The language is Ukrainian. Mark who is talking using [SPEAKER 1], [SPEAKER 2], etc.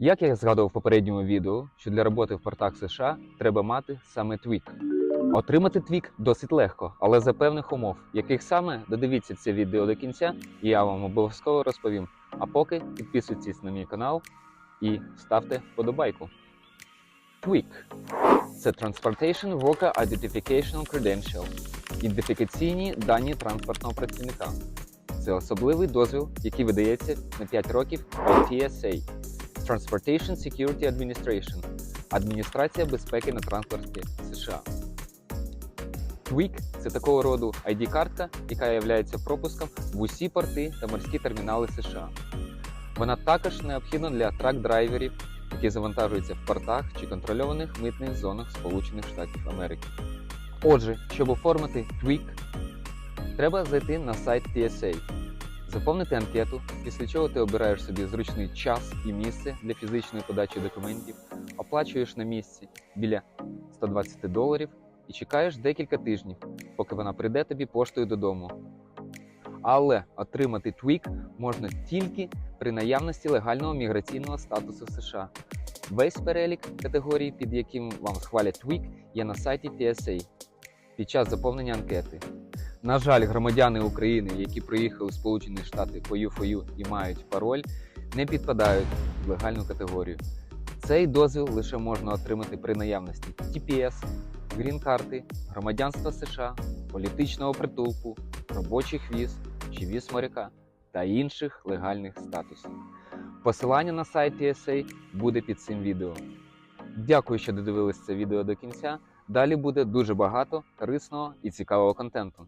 [SPEAKER 1] Як я згадував в попередньому відео, що для роботи в портах США треба мати саме твік. Отримати твік досить легко, але за певних умов, яких саме додивіться це відео до кінця, і я вам обов'язково розповім. А поки підписуйтесь на мій канал і ставте вподобайку. Tweak – це Transportation Worker Identification Credential – ідентифікаційні дані транспортного працівника. Це особливий дозвіл, який видається на 5 років від TSA – Transportation Security Administration – Адміністрація безпеки на транспорті США. TWIC – це такого роду ID-картка, яка є пропуском в усі порти та морські термінали США. Вона також необхідна для трак-драйверів, які завантажуються в портах чи контрольованих митних зонах Сполучених Штатів Америки. Отже, щоб оформити TWIC, треба зайти на сайт TSA, заповнити анкету, після чого ти обираєш собі зручний час і місце для фізичної подачі документів, оплачуєш на місці біля 120 доларів і чекаєш декілька тижнів, поки вона прийде тобі поштою додому. Але отримати TWIC можна тільки при наявності легального міграційного статусу США. Весь перелік категорій, під яким вам схвалять TWIC, є на сайті TSA під час заповнення анкети. На жаль, громадяни України, які приїхали в Сполучені Штати по U4U і мають пароль, не підпадають в легальну категорію. Цей дозвіл лише можна отримати при наявності TPS, грін-карти, громадянства США, політичного притулку, робочих віз чи віз моряка та інших легальних статусів. Посилання на сайт TSA буде під цим відео. Дякую, що додивились це відео до кінця. Далі буде дуже багато корисного і цікавого контенту.